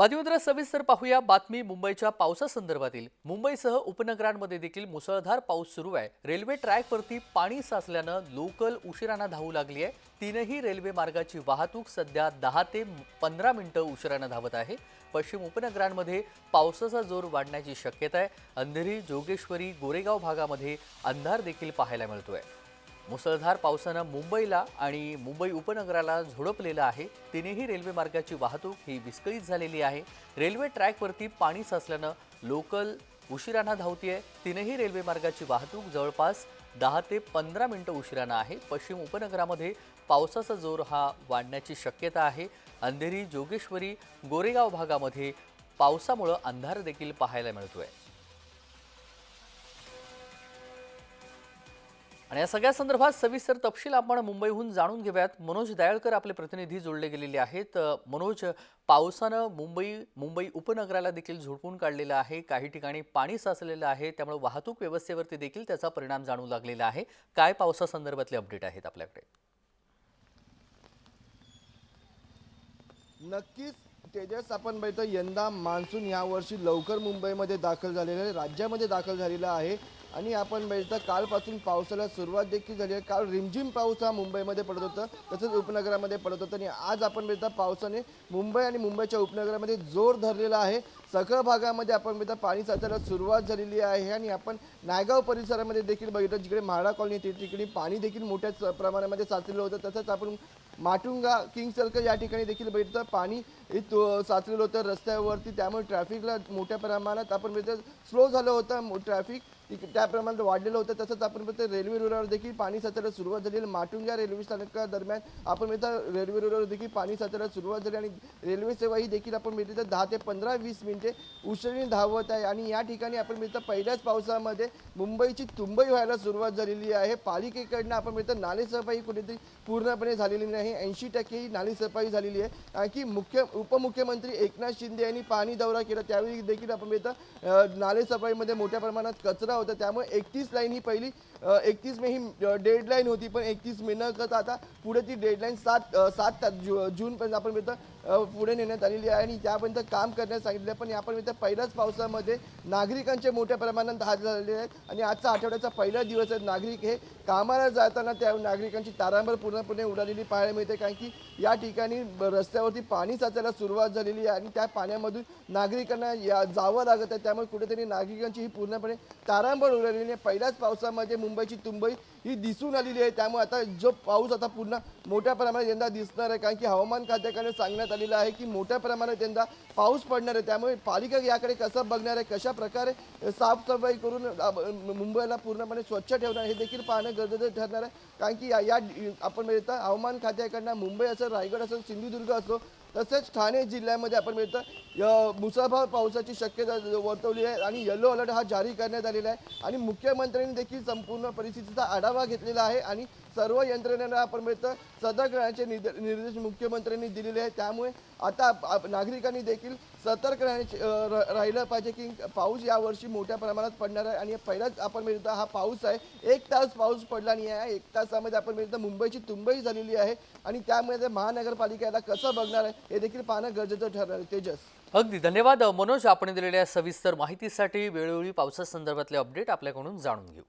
बातमीपत्र सविस्तर पाहूया. बातमी मुंबईच्या पावसासंदर्भातील. मुंबईसह उपनगरांमध्ये देखील मुसळधार पाऊस सुरू आहे. रेल्वे ट्रॅकवरती पाणी साचल्यानं लोकल उशिरानं धावू लागली आहे. तीनही रेल्वे मार्गाची वाहतूक सध्या दहा ते पंधरा मिनिटं उशिरानं धावत आहे. पश्चिम उपनगरांमध्ये पावसाचा जोर वाढण्याची शक्यता आहे. अंधेरी जोगेश्वरी गोरेगाव भागामध्ये अंधार देखील पाहायला मिळतोय. मुसळधार पावसानं मुंबईला आणि मुंबई उपनगराला झोडपलेलं आहे. तिन्ही रेल्वे मार्गाची वाहतूक ही विस्कळीत झालेली आहे. रेल्वे ट्रॅकवरती पाणी साचल्यानं लोकल उशिरानं धावतीये. तीनही रेल्वे मार्गाची वाहतूक जवळपास दहा ते पंधरा मिनटं उशिरानं आहे. पश्चिम उपनगरामध्ये पावसाचा जोर हा वाढण्याची शक्यता आहे. अंधेरी जोगेश्वरी गोरेगाव भागामध्ये पावसामुळं अंधार देखील पाहायला मिळतोय. आणि या सगळ्या संदर्भात सविस्तर तपशील आपण मुंबईहून जाणून घेऊयात. मनोज दयाळकर आपले प्रतिनिधी जोडले गेलेले आहेत. मनोज पावसानं मुंबई मुंबई उपनगराला देखील झोडपून काढलेलं आहे. काही ठिकाणी पाणी साचलेलं आहे. त्यामुळे वाहतूक व्यवस्थेवरती देखील त्याचा परिणाम जाणू लागलेला आहे. काय पावसासंदर्भातले अपडेट आहेत आपल्याकडे? नक्कीच तेजस आपण बघतो यंदा मान्सून यावर्षी लवकर मुंबईमध्ये दाखल झालेला आहे. राज्यामध्ये दाखल झालेला आहे. आणि आपण बघितलं कालपासून पावसाला सुरुवात देखील झाली आहे. काल रिमझिम पाऊस हा मुंबईमध्ये पडत होता तसंच उपनगरामध्ये पडत होतं आणि आज आपण बघितलं पावसाने मुंबई आणि मुंबईच्या उपनगरामध्ये जोर धरलेला आहे. सगळ्या भागामध्ये आपण बघितलं पाणी साचायला सुरुवात झालेली आहे आणि आपण नायगाव परिसरामध्ये देखील बघितलं जिकडे म्हाडा कॉलनी ते ठिकाणी पाणी देखील मोठ्या प्रमाणामध्ये साचलेलं होतं. तसंच आपण माटुंगा किंग सर्कल या ठिकाणी देखील बघितलं पाणी इथं साचलेलं होतं रस्त्यावरती. त्यामुळे ट्रॅफिकला मोठ्या प्रमाणात आपण बघितलं स्लो झालं होतं. ट्रॅफिक त्या प्रमाणात वाढलेलं होतं. तसंच आपण बघतो रेल्वे रुळावर देखील पाणी साचायला सुरुवात झाली. माटुंगा रेल्वे स्थानकादरम्यान आपण बघितलं रेल्वे रुळावर देखील पाणी साचायला सुरुवात झाली. आणि रेल्वे सेवा ही देखील आपण मिळते तर दहा ते पंधरा वीस मिनिटे उशिराने धावत आहे. आणि या ठिकाणी आपण मिळतं पहिल्याच पावसामध्ये मुंबईची तुंबई व्हायला सुरुवात झालेली आहे. पालिकेकडनं आपण मिळतं नालेसफाई कुठेतरी पूर्णपणे झालेली नाही. ऐंशी टक्के ही नालेसफाई झालेली आहे. कारण की मुख्य उपमुख्यमंत्री एकनाथ शिंदे यांनी पाणी दौरा केला. त्यावेळी देखील आपण मिळतं नालेसफाईमध्ये मोठ्या प्रमाणात कचरा होता. त्यामुळे एकतीस लाईन ही पहिली एकतीस मे ही डेडलाईन होती. पण एकतीस मे न करता आता पुढे ती डेडलाईन सात सात ता- जू जूनपर्यंत आपण पुढे नेण्यात आलेली आहे. आणि त्यापर्यंत काम करण्यास सांगितले पण यापर्यंत पहिल्याच पावसामध्ये नागरिकांचे मोठ्या प्रमाणात हात झालेले आहेत. आणि आजचा आठवड्याचा पहिला दिवस आहे. नागरिक हे कामाला जाताना त्या नागरिकांची तारांबर पूर्णपणे उडालेली पाहायला मिळते. कारण की या ठिकाणी रस्त्यावरती पाणी साचायला सुरुवात झालेली आहे. आणि त्या पाण्यामधून नागरिकांना या जावं लागत आहे. त्यामुळे कुठेतरी नागरिकांची ही पूर्णपणे तारांबळ उडालेली आहे पहिल्याच पावसामध्ये मुंबईची तुंबई ही दिसून आलेली आहे. त्यामुळे आता जो पाऊस आता पुन्हा मोठ्या प्रमाणात यंदा दिसणार आहे. कारण की हवामान खात्याकडे सांगण्यात आलेलं आहे की मोठ्या प्रमाणात यंदा पाऊस पडणार आहे. त्यामुळे पालिका याकडे कसं बघणार आहे? कशा प्रकारे साफसफाई करून मुंबईला पूर्णपणे स्वच्छ ठेवणार हे देखील पाहणं गरजेचं ठरणार आहे. कारण की या आपण मिळतं हवामान खात्याकडनं मुंबई असं रायगड असो सिंधुदुर्ग असो तसेच ठाणे जिल्ह्यामध्ये आपण मिळतं मुसळधार पावसाची शक्यता वर्तवली आहे आणि येलो अलर्ट हा जारी करण्यात आलेला आहे. आणि मुख्यमंत्र्यांनी देखील संपूर्ण परिस्थितीचा आढावा घेतलेला आहे आणि सर्व यंत्रणेला आपण मिळतं सतर्क राहण्याचे निर्देश मुख्यमंत्र्यांनी दिलेले आहेत. त्यामुळे आता नागरिकांनी देखील सतर्क राहण्याची र- राहिलं पाहिजे की पाऊस यावर्षी मोठ्या प्रमाणात पडणार आहे. आणि पहिलाच आपण मिळतं हा पाऊस आहे. एक तास पाऊस पडला नाही आहे. एक तासामध्ये आपण मिळतं मुंबईची तुंबई झालेली आहे. आणि त्यामुळे महानगरपालिकेला कसं बघणार आहे हे देखील पाहणं गरजेचं ठरणार आहे. तेजस. अगदी. धन्यवाद मनोज. आपण दिलेल्या सविस्तर माहितीसाठी वेळोवेळी पावसासंदर्भातले अपडेट आपल्याकडून जाणून घेऊ.